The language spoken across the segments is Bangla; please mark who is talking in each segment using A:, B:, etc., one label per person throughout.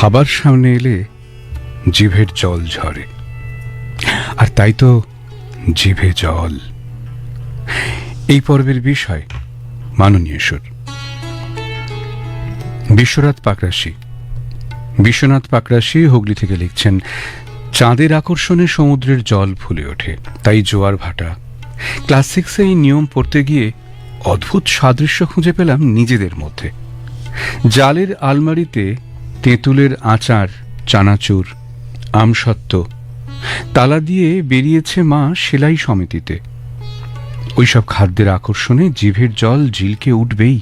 A: খাবার সামনে এলে জিভের জল ঝরে। আর তাই তো জিভে জল। এই পর্বের বিষয় মাননীয় সুর। বিশ্বনাথ পাকরাশি। বিশ্বনাথ পাকরাশি হুগলি থেকে লিখছেন, চাঁদের আকর্ষণে সমুদ্রের জল ফুলে ওঠে, তাই জোয়ার ভাটা। ক্লাস সিক্সে এই নিয়ম পড়তে গিয়ে অদ্ভুত সাদৃশ্য খুঁজে পেলাম নিজেদের মধ্যে। জালের আলমারিতে তেঁতুলের আচার, চানাচুর, আমসত্ত্ব। তালা দিয়ে বেরিয়েছে মা সেলাই সমিতিতে। ওইসব খাদ্যের আকর্ষণে জিভের জল ঝিলকে উঠবেই।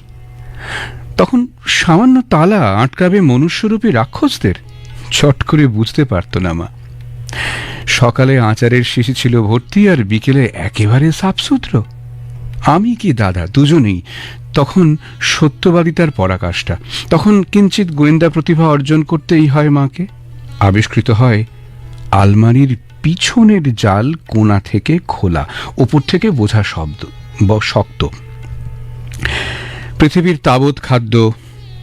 A: তখন সামান্য তালা আটকাবে মনুষ্যরূপী রাক্ষসদের? চট করে বুঝতে পারত না মা। সকালে আচারের শিশি ছিল ভর্তি আর বিকেলে একেবারে সাফসুত্র। আমি কি দাদা, দুজনেই তখন সত্যবাদিতার পরাকাষ্ঠা। তখন কিঞ্চিত গোয়েন্দা প্রতিভা অর্জন করতেই হয় মাকে। আবিষ্কৃত হয় আলমারির পিছনের জাল কোনা থেকে খোলা ওপর থেকে বোঝা শব্দ শক্ত। পৃথিবীর তাবৎ খাদ্য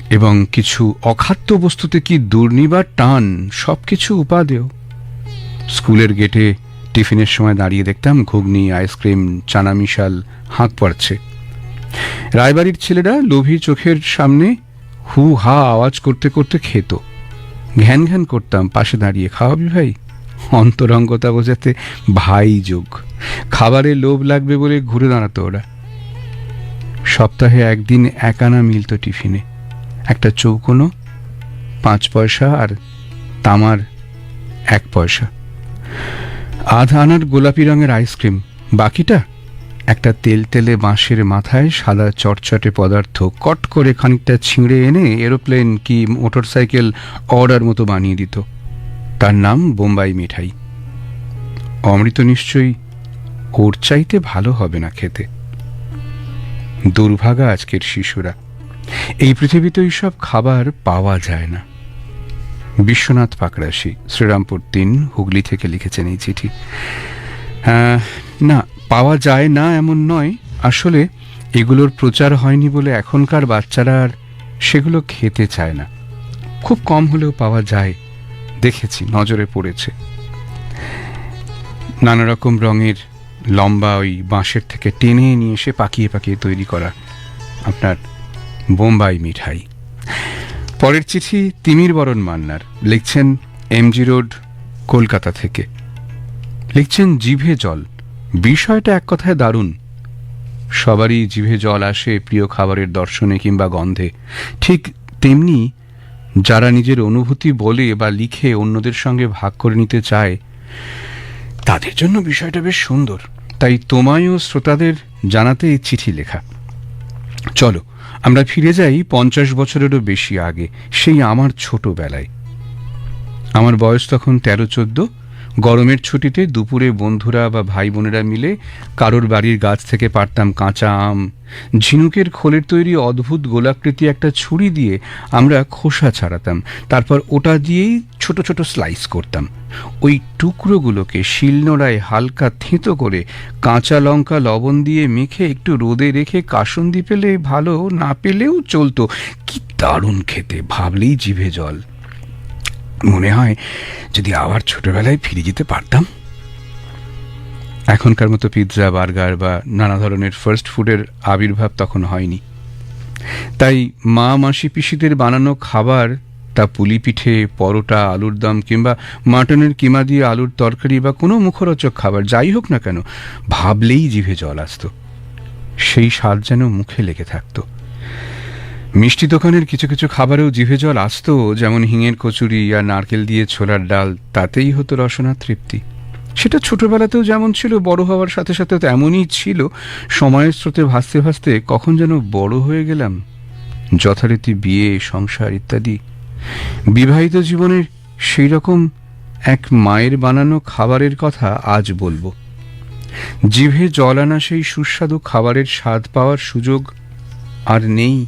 A: এবং কিছু অখাদ্য বস্তুতে কি দুর্নিবার টান, সবকিছু উপাদেয়। স্কুলের গেটে টিফিনের সময় দাঁড়িয়ে দেখতাম ঘুগনি, আইসক্রিম চানা মিশাল হাঁক পড়ছে। রায়বাড়ির ছেলেরা লোভী চোখের সামনে হু হা আওয়াজ করতে করতে খেত। ঘ্যান ঘ্যান করতাম, পাশে দাঁড়িয়ে। খাওয়াবি ভাই? অন্তরঙ্গতা বোঝাতে ভাই যোগ। খাবারে লোভ লাগবে বলে ঘুরে দাঁড়াতো ওরা। সপ্তাহে একদিন এক আনা মিলত টিফিনে। একটা চৌকোনো, পাঁচ পয়সা আর তামার এক পয়সা। আধা আনার গোলাপি রঙের আইসক্রিম। বাকিটা একটা তেল তেলে বাঁশের মাথায় সাদা চটচটে পদার্থ কট করে খানিকটা ছিঁড়ে এনে এরোপ্লেন কি মোটরসাইকেল অর্ডার মতো বানিয়ে দিত। তার নাম বোম্বাই মিঠাই। অমৃত নিশ্চয়ই ওর চাইতে ভালো হবে না খেতে। দুর্ভাগা আজকের শিশুরা। এই পৃথিবীতে সব খাবার পাওয়া যায় না। বিশ্বনাথ পাকড়াশি, শ্রীরামপুর তিন, হুগলি থেকে লিখেছেন এই চিঠি। না পাওয়া যায় না এমন নয়। আসলে এগুলোর প্রচার হয়নি বলে এখনকার বাচ্চারা আর সেগুলো খেতে চায় না। খুব কম হলেও পাওয়া যায়, দেখেছি, নজরে পড়েছে। নানা রকম রঙের লম্বা ওই বাঁশের থেকে টেনে নিয়ে এসে পাকিয়ে পাকিয়ে তৈরি করা আপনার বোম্বাই মিঠাই। পরের চিঠি তিমির বরণ মান্নার। লিখছেন এমজি রোড, কলকাতা থেকে। লিখছেন জিভে জল। বিষয়টা এক কথায় দারুণ। সবারই জিভে জল আসে প্রিয় খাবারের দর্শনে কিংবা গন্ধে। ঠিক তেমনি যারা নিজের অনুভূতি বলে বা লিখে অন্যদের সঙ্গে ভাগ করে নিতে চায়, তাদের জন্য বিষয়টা বেশ সুন্দর। তাই তোমায় ও শ্রোতাদের জানাতে এই চিঠি লেখা। চলো, আমরা ফিরে যাই পঞ্চাশ বছরেরও বেশি আগে, সেই আমার ছোটবেলায়। আমার বয়স তখন তেরো চোদ্দ গরমের ছুটিতে দুপুরে বন্ধুরা বা ভাই বোনেরা মিলে কারোর বাড়ির গাছ থেকে পারতাম কাঁচা আম। ঝিনুকের খোলের তৈরি অদ্ভুত গোলাকৃতি একটা ছুরি দিয়ে আমরা খোসা ছাড়াতাম। তারপর ওটা দিয়েই ছোট ছোট স্লাইস করতাম। ওই টুকরোগুলোকে শিলনোড়ায় হালকা থেঁতো করে কাঁচা লঙ্কা, লবণ দিয়ে মেখে একটু রোদে রেখে কাসন্দি পেলে ভালো, না পেলেও চলতো। কি দারুণ খেতে, ভাবলেই জিভে জল। মনে হয় যদি আবার ছোটবেলায় ফিরে যেতে পারতাম। এখনকার মতো পিৎজা, বার্গার বা নানা ধরনের ফার্স্ট ফুডের আবির্ভাব তখন হয়নি। তাই মা, মাসি, পিসিদের বানানো খাবার, তা পুলি পিঠে পরোটা, আলুর দম কিংবা মাটনের কিমা দিয়ে আলুর তরকারি বা কোনো মুখরোচক খাবার, যাই হোক না কেন, ভাবলেই জিভে জল আসত। সেই স্বাদ যেন মুখে লেগে থাকতো। মিষ্টি দোকানের কিছু কিছু খাবারেও জিভে জল আসতো, যেমন হিঙের কচুরি আর নারকেল দিয়ে ছোলার ডাল, তাতেই হতো রসনা তৃপ্তি। সেটা ছোটবেলাতেও যেমন ছিল, বড় হওয়ার সাথে সাথে তেমনই ছিল। সময়ের স্রোতে ভাসতে ভাসতে কখন যেন বড় হয়ে গেলাম। যথারীতি বিয়ে, সংসার ইত্যাদি। বিবাহিত জীবনের সেই রকম এক মায়ের বানানো খাবারের কথা আজ বলব। জিভে জল আনা সেই সুস্বাদু খাবারের স্বাদ পাওয়ার সুযোগ আর নেই।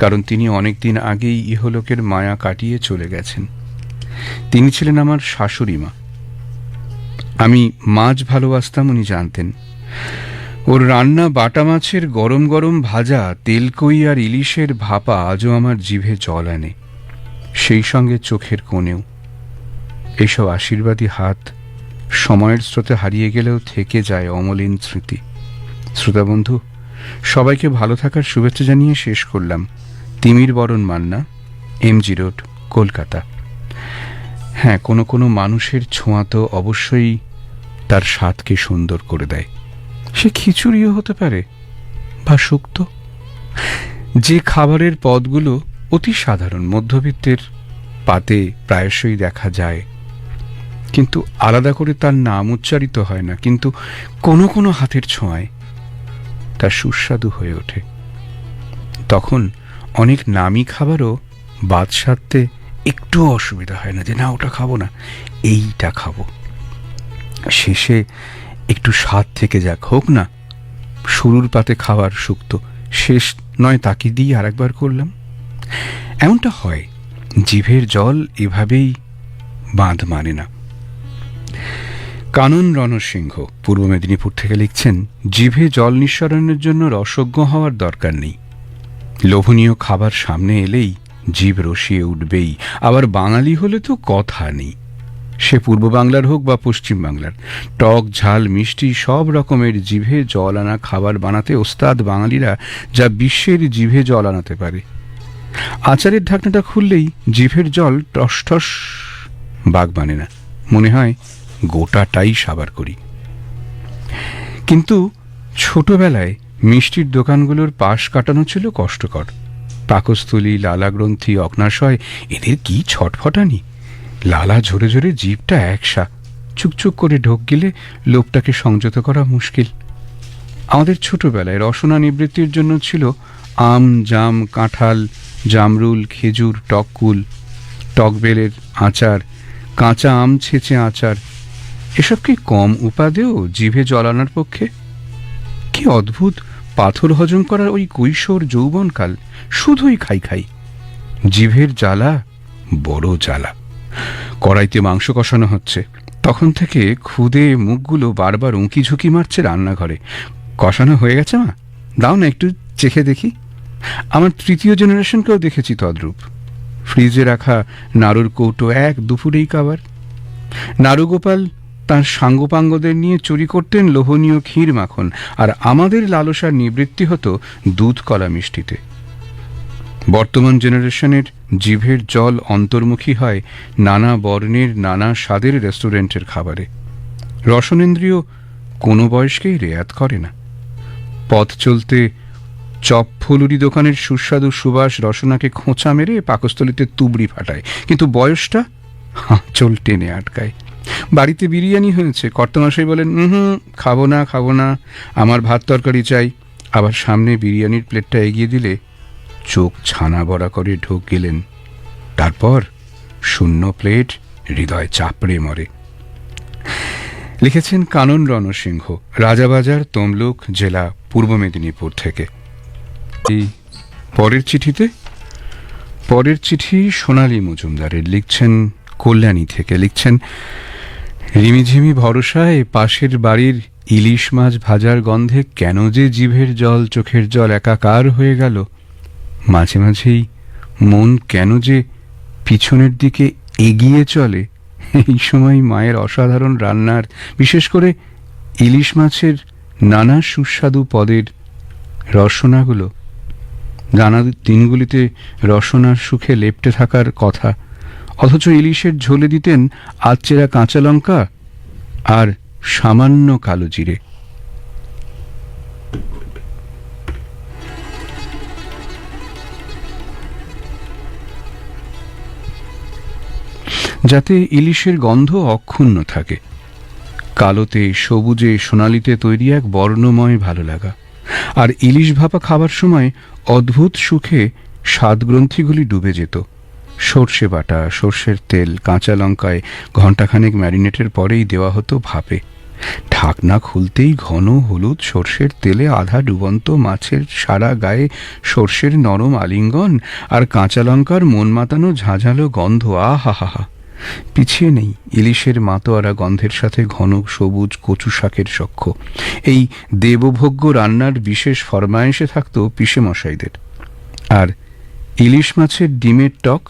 A: কারণ তিনি অনেকদিন আগেই ইহলোকের মায়া কাটিয়ে চলে গেছেন। তিনি ছিলেন আমার শাশুড়ি মা। আমি মাছ ভালোবাসতাম, উনি জানতেন। ওর রান্না বাটা মাছের গরম গরম ভাজা, তেলকই আর ইলিশের ভাপা আজও আমার জিভে জল আনে। সেই সঙ্গে চোখের কোণেও। এইসব আশীর্বাদী হাত সময়ের স্রোতে হারিয়ে গেলেও থেকে যায় অমলিন স্মৃতি। শ্রোতাবন্ধু সবাইকে ভালো থাকার শুভেচ্ছা জানিয়ে শেষ করলাম। তিমির বরণ মান্না, এমজি রোড, কলকাতা। হ্যাঁ কোনো কোনো মানুষের ছোঁয়া তো অবশ্যই তার স্বাদকে সুন্দর করে দেয়। সে খিচুড়িও হতে পারে বা শুক্তো। যে খাবারের পদগুলো অতি সাধারণ, মধ্যবিত্তের পাতে প্রায়শই দেখা যায়। কিন্তু আলাদা করে তার নাম উচ্চারিত হয় না, কিন্তু কোনো কোনো হাতের ছোঁয়ায় তা সুস্বাদু হয়ে ওঠে। তখন অনেক নামি খাবারও বাদ সারতে একটু অসুবিধা হয় না যে, না, ওটা খাব না, এইটা খাব। শেষে একটু স্বাদ থেকে যাক, হোক না, শুরুর পাতে খাওয়ার শুক্ত শেষ নয় তাকে দিয়ে আরেকবার করলাম। এমনটা হয়, জিভের জল এভাবেই বাঁধ মানে না। কানন রণসিংহ, পূর্ব মেদিনীপুর থেকে লিখছেন, জিভে জল নিঃসরণের জন্য রসজ্ঞ হওয়ার দরকার নেই। লোভনীয় খাবার সামনে এলেই জীব রসিয়ে উঠবেই। আবার বাঙালি হলে তো কথা নেই। সে পূর্ব বাংলার হোক বা পশ্চিম বাংলার, টক, ঝাল, মিষ্টি সব রকমের জিভে জল আনা খাবার বানাতে ওস্তাদ বাঙালিরা যা বিশ্বের জিভে জল আনাতে পারে। আচারের ঢাকনাটা খুললেই জিভের জল টস টস বাঘ বানে না। মনে হয় গোটাটাই সাবার করি। কিন্তু ছোটবেলায় মিষ্টির দোকানগুলোর পাশ কাটানো ছিল কষ্টকর। পাকস্থলী, লালাগ্রন্থি, অগ্নাশয়, এদের কি ছটফটানি? লালা ঝরে ঝরে জিভটা একসা, চুকচুক করে ঢোক গেলে লোকটাকে সংযত করা মুশকিল। আমাদের ছোটবেলায় রসনা নিবৃত্তির জন্য ছিল আম, জাম, কাঁঠাল, জামরুল, খেজুর টককুল টকবেলের আচার, কাঁচা আম ছেঁচে আচার। এসব কি কম উপাদেয় জিভে জলানোর পক্ষে? কি অদ্ভুত! পাথর হজম করার ওই কৈশোর যৌবনকাল শুধুই খাই খাই। জিভের জ্বালা বড় জ্বালা। কড়াইতে মাংস কষানো হচ্ছে। তখন থেকে খুদে মুখগুলো বারবার উঁকি ঝুঁকি মারছে রান্নাঘরে। কষানো হয়ে গেছে মা? দাও না একটু চেখে দেখি। আমার তৃতীয় জেনারেশনকেও দেখেছি তদ্রূপ। ফ্রিজে রাখা নাড়ুর কৌটো এক দুপুরেই কাবার নারুগোপাল তার সাঙ্গপাঙ্গদের নিয়ে চুরি করতেন লোভনীয় ক্ষীর মাখন, আর আমাদের লালসার নিবৃত্তি হতো দুধ কলা মিষ্টিতে। বর্তমান জেনারেশনের জিভের জল অন্তর্মুখী হয় নানা বর্ণের, নানা স্বাদের রেস্টুরেন্টের খাবারে। রসনেন্দ্রিয় কোনো বয়সকেই রেয়াত করে না। পথ চলতে চপ ফুলুরি দোকানের সুস্বাদু সুবাস রসনাকে খোঁচা মেরে পাকস্থলিতে তুবড়ি ফাটায়, কিন্তু বয়সটা চল টেনে আটকায়। বাড়িতে বিরিয়ানি হয়েছে। কর্তমাশাই বলেন হুম, খাব না খাব না, আমার ভাত তরকারি চাই। আবার সামনে বিরিয়ানির প্লেটটা এগিয়ে দিলে চোখ ছানা বড়া করে ঢোক গেলেন। তারপর শূন্য প্লেট হৃদয় চাপড়ে মরে। লিখেছেন কানন রণসিংহ, রাজাবাজার, তমলুক জেলা, পূর্ব মেদিনীপুর থেকে। এই পরের চিঠিতে? পরের চিঠি সোনালী মজুমদারের। লিখছেন কল্যাণী থেকে লিখছেন রিমিঝিমি ভরসায় পাশের বাড়ির ইলিশ মাছ ভাজার গন্ধে কেন যে জিভের জল চোখের জল একাকার হয়ে গেল। মাঝে মাঝেই মন কেন যে পিছনের দিকে এগিয়ে চলে। এই সময় মায়ের অসাধারণ রান্নার, বিশেষ করে ইলিশ মাছের নানা সুস্বাদু পদের রসনাগুলো। নানা দিনগুলিতে রসনার সুখে লেপটে থাকার কথা অথচ ইলিশের ঝোলে দিতেন আচ্চেরা কাঁচা লঙ্কা আর সামান্য কালো জিরে। যাতে ইলিশের গন্ধ অক্ষুণ্ণ থাকে। কালোতে, সবুজে, সোনালিতে তৈরি এক বর্ণময় ভালো লাগা। আর ইলিশ ভাপা খাবার সময় অদ্ভুত সুখে স্বাদগ্রন্থিগুলি ডুবে যেত। সর্ষে বাটা, সর্ষের তেল, কাঁচা লঙ্কায় ঘণ্টাখানেক ম্যারিনেটের পরেই দেওয়া হতো ভাপে। ঢাকনা খুলতেই ঘন হলুদ সর্ষের তেলে আধা ডুবন্ত মাছের সারা গায়ে সর্ষের নরম আলিঙ্গন আর কাঁচা লঙ্কার মন মাতানো ঝাঁঝালো গন্ধ আহা হা পিছিয়ে নেই ইলিশের মাতোয়ারা গন্ধের সাথে ঘন সবুজ কচু শাকের সখ্য এই দেবভোগ্য রান্নার বিশেষ ফরমায়েশে থাকত পিসে মশাইদের আর ইলিশ মাছের ডিমের টক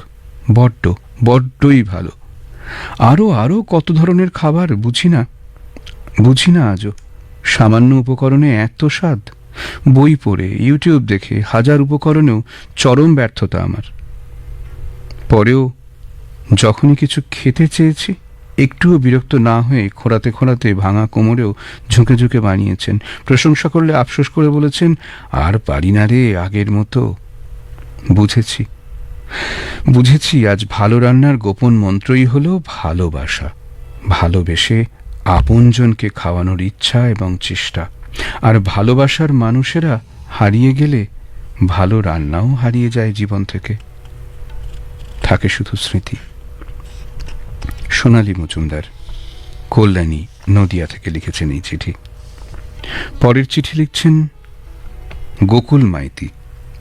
A: বড্ড, বড্ডই ভালো। আরও আরও কত ধরনের খাবার, বুঝি না? বুঝি না আজও। সামান্য উপকরণে এত স্বাদ। বই পড়ে, ইউটিউব দেখে, হাজার উপকরণেও চরম ব্যর্থতা আমার। পরেও যখনই কিছু খেতে চেয়েছি, একটুও বিরক্ত না হয়ে খোঁড়াতে খোঁড়াতে ভাঙা কোমরেও ঝুঁকে ঝুঁকে বানিয়েছেন। প্রশংসা করলে আফসোস করে বলেছেন, আর পারি না রে আগের মতো। বুঝেছি। বুঝেছি, আজ ভালো রান্নার গোপন মন্ত্রই হলো ভালোবাসা। ভালোবেসে আপনজনকে খাওয়ানোর ইচ্ছা এবং চেষ্টা। আর ভালোবাসার মানুষেরা হারিয়ে গেলে ভালো রান্নাও হারিয়ে যায় জীবন থেকে। থাকে শুধু স্মৃতি। সোনালী মজুমদার, কল্যাণী নদিয়া থেকে লিখেছেন এই চিঠি। পরের চিঠি লিখছেন, গোকুল মাইতি।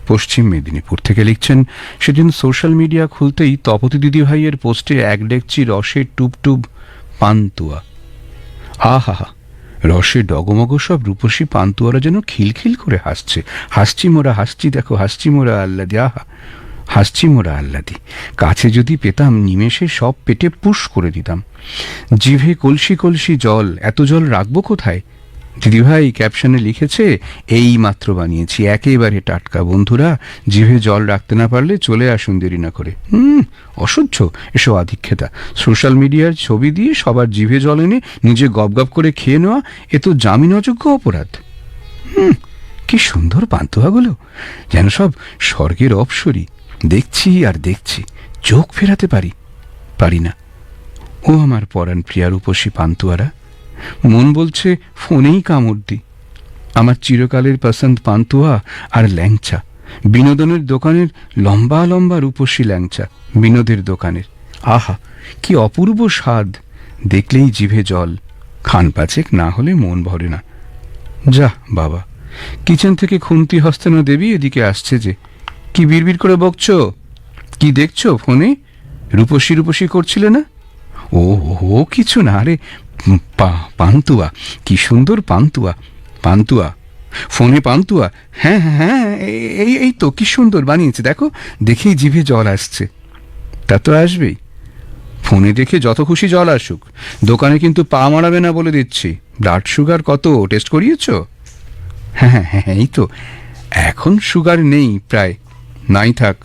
A: পশ্চিম মেদিনীপুর থেকে লিখছেন, সেদিন সোশ্যাল মিডিয়া খুলতেই তপতি দিদি ভাইয়ের পোস্টে এক ডেকচি রসে টুপটুপ পান্তুয়া। আহা রসে ডগমগ সব রূপসী পান্তুয়ারা যেন খিলখিল করে হাসছে। হাসছি মোরা, হাসছি দেখো, হাসছি মোরা আল্লাদি আহা, হাসছি মোরা আল্লাদি কাছে যদি পেতাম নিমেষে সব পেটে পুশ করে দিতাম। জিভে কলসি কলসি জল, এত জল রাখব কোথায়? দিদিভাই ক্যাপশনে লিখেছে, এই মাত্র বানিয়েছি, একেবারে টাটকা। বন্ধুরা, জিভে জল রাখতে না পারলে চলে আসুন দেরি না করে। হুম, অসহ্য। এসব আধিক্ষেতা। সোশ্যাল মিডিয়ার ছবি দিয়ে সবার জিভে জল এনে নিজে গপ গপ করে খেয়ে নেওয়া, এ তো জামিন অযোগ্য অপরাধ। হুম, কি সুন্দর পান্তুয়াগুলো। যেন সব স্বর্গের অপসরী। দেখছি আর দেখছি, চোখ ফেরাতে পারি পারি না। ও আমার পরাণ প্রিয়ার রূপসী পান্তুয়ারা। মন বলছে, ফোনেই কামড় দি। আমার চিরকালের পছন্দ পান্তুয়া আর ল্যাংচা। বিনোদনের দোকানের লম্বা লম্বা রূপসী ল্যাংচা, বিনোদের দোকানের। আহা, কি অপূর্ব স্বাদ। দেখলেই জিভে জল। খান পাচেক না হলে মন ভরে না। যা, বাবা, কিচেন থেকে খুন্তি হস্তে না দেবী এদিকে আসছে যে। কি বিড়বিড় করে বকছো? কি দেখছ ফোনে? রূপসী রূপসী করছিলে না? ও ও কিছু না আরে পান্তুয়া, কি সুন্দর পান্তুয়া পান্তুয়া, ফোনে পান্তুয়া হ্যাঁ হ্যাঁ হ্যাঁ এই- এই এই তো, কি সুন্দর বানিয়েছে, দেখো, দেখেই জিভে জল আসছে, তা তো আসবেই, ফোনে দেখে যত খুশি জল আসুক, দোকানে কিন্তু পা মারাবে না বলে দিচ্ছি ব্লাড সুগার কত টেস্ট করিয়েছ? হ্যাঁ হ্যাঁ হ্যাঁ এই তো, এখন সুগার নেই প্রায়, নাই থাক,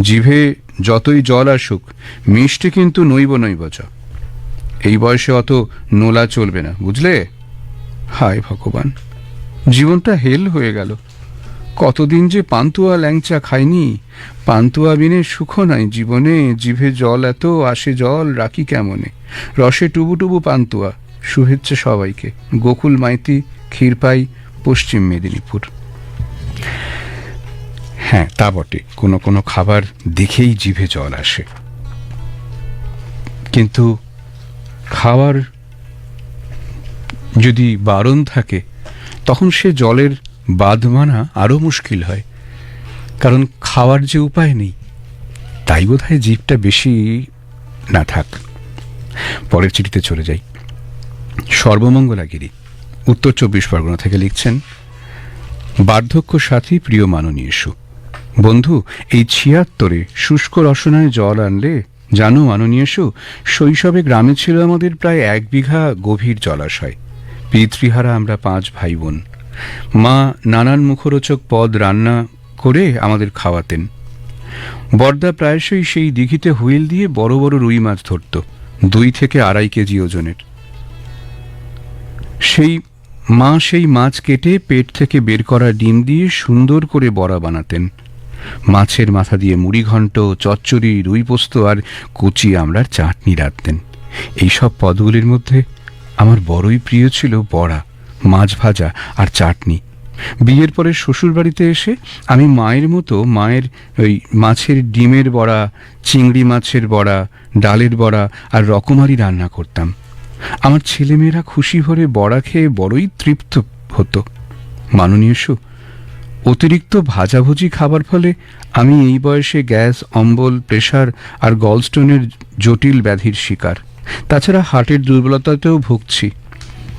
A: জিভে যতই জল আসুক, মিষ্টি কিন্তু নইব নইব চ এই বয়সে অত নোলা চলবে না, বুঝলে? হায় ভগবান, জীবনটা হেল হয়ে গেল। কতদিন যে পান্তুয়া ল্যাংচা খাইনি, পান্তুয়া বিনে সুখ নাই জীবনে, জিভে জল এত, আসে জল, রাখি কেমনে? রসে টুবু টুবু পান্তুয়া, শুভেচ্ছা সবাইকে। গোকুল মাইতি, ক্ষীরপাই, পশ্চিম মেদিনীপুর। হ্যাঁ তা বটে, কোনো কোনো খাবার দেখেই জিভে জল আসে। কিন্তু খাওয়ার যদি বারণ থাকে, তখন সে জলের বাদ মানা আরও মুশকিল হয়। কারণ খাওয়ার যে উপায় নেই, তাই বোধ হয় জীবটা বেশি না থাক। পরের চিঠিতে চলে যাই। সর্বমঙ্গলাগিরি, উত্তর চব্বিশ পরগনা থেকে লিখছেন, বার্ধক্য সাথী প্রিয় মাননীয়সু বন্ধু, এই ছিয়াত্তরে শুষ্ক রসনায় জল আনলে জানো, মাননীয়সু, শৈশবে গ্রামে ছিল আমাদের প্রায় এক বিঘা গভীর জলাশয়। পিতৃহারা আমরা পাঁচ ভাই বোন মা নানান মুখরোচক পদ রান্না করে আমাদের খাওয়াতেন। বর্দা প্রায়শই সেই দিঘিতে হুইল দিয়ে বড় বড় রুই মাছ ধরত, দুই থেকে আড়াই কেজি ওজনের। সেই মা সেই মাছ কেটে পেট থেকে বের করা ডিম দিয়ে সুন্দর করে বড়া বানাতেন। মাছের মাথা দিয়ে মুড়ি ঘন্ট, চচ্চড়ি, রুই পোস্ত আর কুচি আমড়ার চাটনি রাখতেন এইসব পদগুলির মধ্যে আমার বড়ই প্রিয় ছিল বড়া, মাছ ভাজা আর চাটনি। বিয়ের পরে শ্বশুরবাড়িতে এসে আমি মায়ের মতো মায়ের ওই মাছের ডিমের বড়া, চিংড়ি মাছের বড়া, ডালের বড়া আর রকমারি রান্না করতাম। আমার ছেলেমেয়েরা খুশি ভরে বড়া খেয়ে বড়ই তৃপ্ত হতো। মাননীয় অতিরিক্ত ভাজাভুজি খাবার ফলে আমি এই বয়সে গ্যাস, অম্বল প্রেশার আর গলস্টোনের জটিল ব্যাধির শিকার। তাছাড়া হার্টের দুর্বলতাতেও ভুগছি।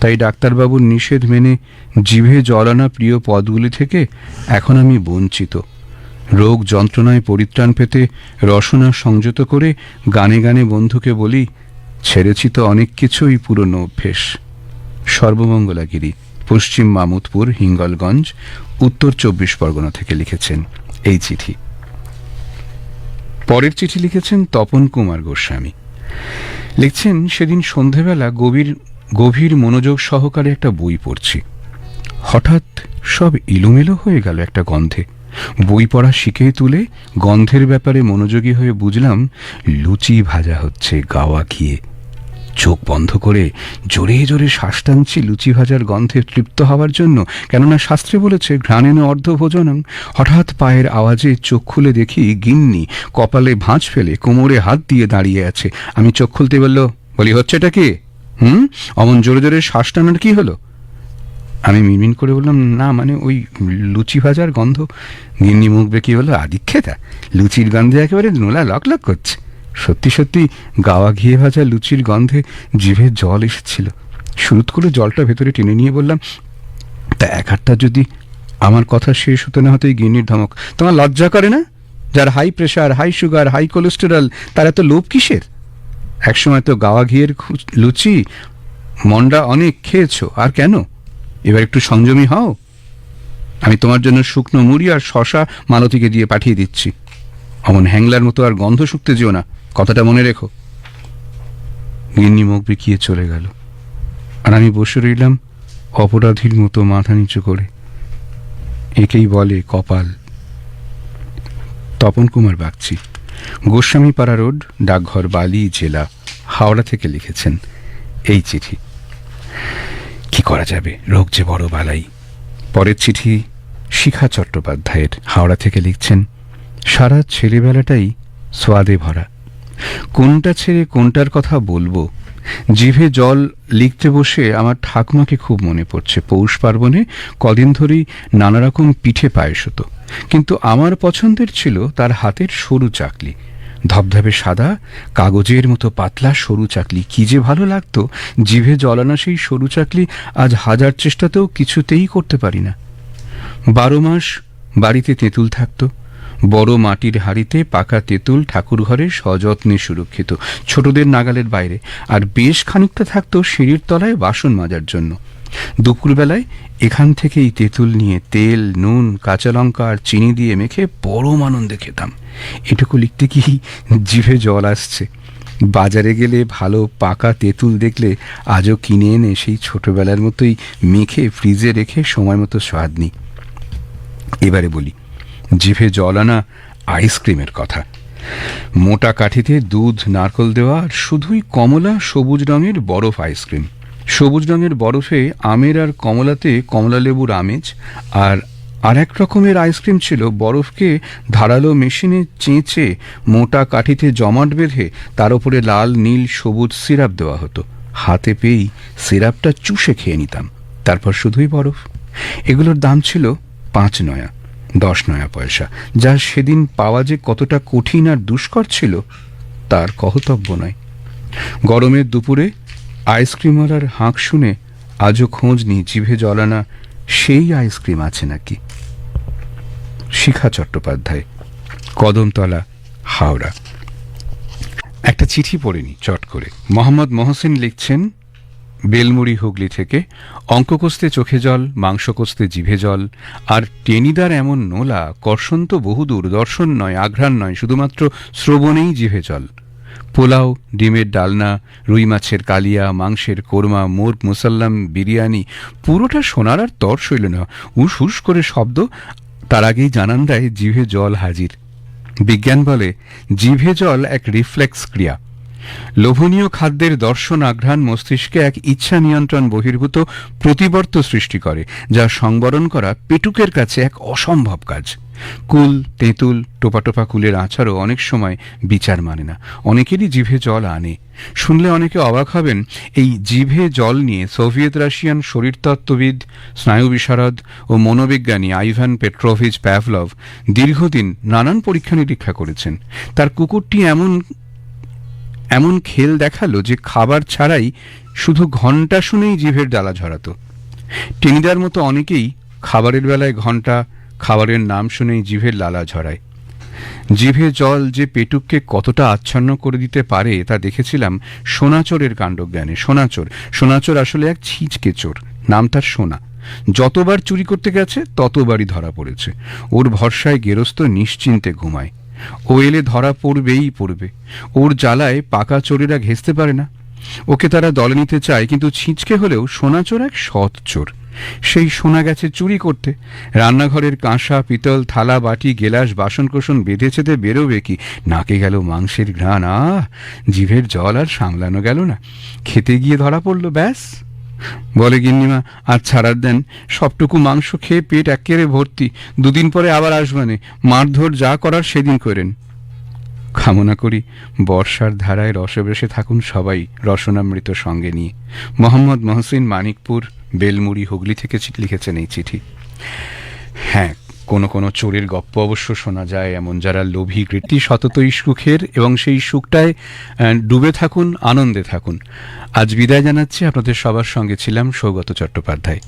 A: তাই ডাক্তারবাবুর নিষেধ মেনে জিভে জল আনা প্রিয় পদগুলি থেকে এখন আমি বঞ্চিত। রোগ যন্ত্রণায় পরিত্রাণ পেতে রসনা সংযত করে গানে গানে বন্ধুকে বলি, ছেড়েছি তো অনেক কিছুই পুরনো অভ্যেস। সর্বমঙ্গলাগিরি, পশ্চিম মামুদপুর, হিঙ্গলগঞ্জ উত্তর চব্বিশ পরগনা থেকে লিখেছেন এই চিঠি। পরের চিঠি লিখেছেন তপন কুমার গোস্বামী। লিখছেন, সেদিন সন্ধেবেলা গভীর গভীর মনোযোগ সহকারে একটা বই পড়ছি। হঠাৎ সব ইলোমেলো হয়ে গেল একটা গন্ধে। বই পড়া শিখে তুলে গন্ধের ব্যাপারে মনোযোগী হয়ে বুঝলাম, লুচি ভাজা হচ্ছে গাওয়া ঘিয়ে। চোখ বন্ধ করে জোরে জোরে শ্বাস টানছি লুচি ভাজার গন্ধে তৃপ্ত হওয়ার জন্য, কেননা শাস্ত্রে বলেছে, ঘ্রাণেন অর্ধ ভোজনম হঠাৎ পায়ের আওয়াজে চোখ খুলে দেখি গিন্নি কপালে ভাঁজ ফেলে কোমরে হাত দিয়ে দাঁড়িয়ে আছে। আমি চোখ খুলতে বলল, বলি, হচ্ছেটা কি? হুম? অমন জোরে জোরে শ্বাস টানার কি হলো? আমি মিনমিন করে বললাম, না মানে ওই লুচি ভাজার গন্ধ। গিন্নি মুখ বেঁকে বলল, আদিক্ষেতা, লুচির গন্ধে একেবারে নোলা লক লক করছে। সত্যি সত্যি গাওয়া ঘিয়ে ভাজা লুচির গন্ধে জিভে জল এসেছিল। শুরুত করে জলটা ভেতরে টেনে নিয়ে বললাম, তা এক হাতটা যদি আমার কথা শেষ হতে না হতেই গিন্নির ধমক, তোমার লজ্জা করে না? যার high pressure high sugar high cholesterol তার এত লোভ কিসের? একসময় তো গাওয়া ঘিয়ের লুচি, মন্ডা অনেক খেয়েছো, আর কেন? এবার একটু সংযমী হও। আমি তোমার জন্য শুকনো মুড়ি আর শশা মালতীকে দিয়ে পাঠিয়ে দিচ্ছি। অমন হ্যাংলার মতো আর গন্ধ শুকতে যেও না। কথাটা মনে রেখো। গিন্নি মুখ বিকিয়ে চলে গেল। আর আমি বসে রইলাম অপরাধীর মতো মাথা নিচু করে। একেই বলে কপাল। তপন কুমার বাগচি গোস্বামীপাড়া রোড, ডাকঘর বালি, জেলা, হাওড়া থেকে লিখেছেন এই চিঠি। কি করা যাবে? রোগ যে বড় বালাই। পরের চিঠি শিখা চট্টোপাধ্যায়ের, হাওড়া থেকে লিখছেন, সারা ছেলেবেলাটাই সোয়াদে ভরা। কোনটা ছেড়ে কোনটার কথা বলব? জিভে জল লিখতে বসে আমার ঠাকুমাকে খুব মনে পড়ছে। পৌষ পার্বণে কদিন ধরেই নানা রকম পিঠে পায়েস হতো। কিন্তু আমার পছন্দের ছিল তার হাতের সরু চাকলি। ধবধবে সাদা, কাগজের মতো পাতলা সরু চাকলি। কি যে ভালো লাগতো, জিভে জলানা সেই সরু চাকলি আজ হাজার চেষ্টাতেও কিছুতেই করতে পারি না। বারো মাস বাড়িতে তেঁতুল থাকতো। বড় মাটির হাড়িতে পাকা তেঁতুল ঠাকুর ঘরে সযত্নে সুরক্ষিত। ছোটদের নাগালের বাইরে। আর বেশ খানিকটা থাকতো সিঁড়ির তলায় বাসন মাজার জন্য। দুপুরবেলায় এখান থেকেই তেঁতুল নিয়ে তেল, নুন, কাঁচা লঙ্কা আর চিনি দিয়ে মেখে পরম আনন্দে খেতাম। এটুকু লিখতে কি জিভে জল আসছে? বাজারে গেলে ভালো পাকা তেঁতুল দেখলে আজও কিনে এনে সেই ছোটবেলার মতোই মেখে ফ্রিজে রেখে সময় মতো স্বাদ নিই। এবারে বলি জিভে জল আনা আইসক্রিমের কথা। মোটা কাঠিতে দুধ, নারকল দেওয়া আর শুধুই কমলা সবুজ রঙের বরফ আইসক্রিম। সবুজ রঙের বরফে আমের আর কমলাতে কমলা লেবুর আমেজ আর আর এক রকমের আইসক্রিম ছিল বরফকে ধারালো মেশিনে চেঁচে মোটা কাঠিতে জমাট বেঁধে তার উপরে লাল, নীল, সবুজ সিরাপ দেওয়া হতো। হাতে পেয়েই সিরাপটা চুষে খেয়ে নিতাম। তারপর শুধুই বরফ। এগুলোর দাম ছিল পাঁচ নয়া। দশ নয়া পয়সা। যা সেদিন পাওয়া যে কতটা কঠিন আর দুষ্কর ছিল, তার কহতব্য নয়। গরমের দুপুরে আইসক্রিমওয়ালার হাঁক শুনে আজও খোঁজ নিই জিভে জলানা সেই আইসক্রিম আছে নাকি? শিখা চট্টোপাধ্যায়, কদমতলা, হাওড়া। একটা চিঠি পড়েনি চট করে। মোহাম্মদ মহসিন লিখছেন বেলমুড়ি হুগলি থেকে অঙ্ক কষতে চোখে জল মাংস কষতে জিভে জল, আর টেনিদার এমন নোলা কর্ষণ তো বহুদূর দর্শন নয়, আঘ্রাণ নয়, শুধুমাত্র শ্রবণেই জিভে জল। পোলাও, ডিমের ডালনা, রুই মাছের কালিয়া, মাংসের কোরমা, মোর্গ মুসাল্লাম, বিরিয়ানি, পুরোটা সোনার আর তর শৈল না। উস উস করে শব্দ, তার আগেই জানান দেয় জিভে জল হাজির। বিজ্ঞান বলে, জিভে জল এক রিফ্লেক্স ক্রিয়া। লোভনীয় খাদ্যের দর্শন আঘ্রাণ মস্তিষ্কে এক ইচ্ছা নিয়ন্ত্রণ বহির্ভূত প্রতিবর্ত সৃষ্টি করে, যা সংবরণ করা পেটুকের কাছে এক অসম্ভব কাজ। কুল, তেঁতুল, টোপাটোপা কুলের আচারও অনেক সময় বিচার মানে না। অনেকেরই জিভে জল আনে। শুনলে অনেকে অবাক হবেন, এই জিভে জল নিয়ে সোভিয়েত রাশিয়ান শরীরতত্ত্ববিদ স্নায়ু বিশারদ ও মনোবিজ্ঞানী আইভান পেট্রোভিচ প্যাভলভ দীর্ঘদিন নানান পরীক্ষা নিরীক্ষা করেছেন। তার কুকুরটি এমন এমন খেল দেখাল যে খাবার ছাড়াই শুধু ঘণ্টা শুনেই জিভের ডালা ঝরাতো। টেনিদার মতো অনেকেই খাবারের বেলায় ঘণ্টা খাবারের নাম শুনেই জিভের লালা ঝরায়। জিভে জল যে পেটুককে কতটা আচ্ছন্ন করে দিতে পারে তা দেখেছিলাম সোনাচোরের কাণ্ডজ্ঞানে। সোনাচোর সোনাচোর আসলে এক ছিচকে চোর। নাম তার সোনা। যতবার চুরি করতে গেছে, ততবারই ধরা পড়েছে। ওর ভরসায় গেরস্ত নিশ্চিন্তে ঘুমায়। ও এলে ধরা পড়বেই পড়বে। ওর জ্বালায় পাকা চোরেরা ঘেঁচতে পারে না। ওকে তারা দলে নিতে চায়, কিন্তু ছিঁচকে হলেও সোনাচোর এক সৎ চোর। সেই সোনা গেছে চুরি করতে, রান্নাঘরের কাঁসা, পিতল, থালা, বাটি, গেলাস বাসন কোসন বেঁধে ছেদে বেরোবে কি? নাকে গেল মাংসের ঘ্রাণ, আহ! জিভের জল আর সামলানো গেল না। খেতে গিয়ে ধরা পড়ল, ব্যাস। বলে গিন্নিমা, আর ছাড়ার দেন, সবটুকু মাংস খেয়ে পেট একেবারে ভর্তি। দুদিন পরে আবার আসবানে। মারধর যা করার সেদিন করেন। কামনা করি বর্ষার ধারায় রসবেশে থাকুন সবাই রসনামৃত সঙ্গে নিয়ে। মোহাম্মদ মহসিন মানিকপুর, বেলমুড়ি হুগলি থেকে লিখেছেন এই চিঠি। হ্যাঁ কোনো কোনো চোরের গপ্প অবশ্য শোনা যায়, এমন যারা লোভী কৃতি সততই সুখের এবং সেই সুখটায় ডুবে থাকুন, আনন্দে থাকুন। আজ বিদায় জানাচ্ছি, আপনাদের সবার সঙ্গে ছিলাম সৌগত চট্টোপাধ্যায়।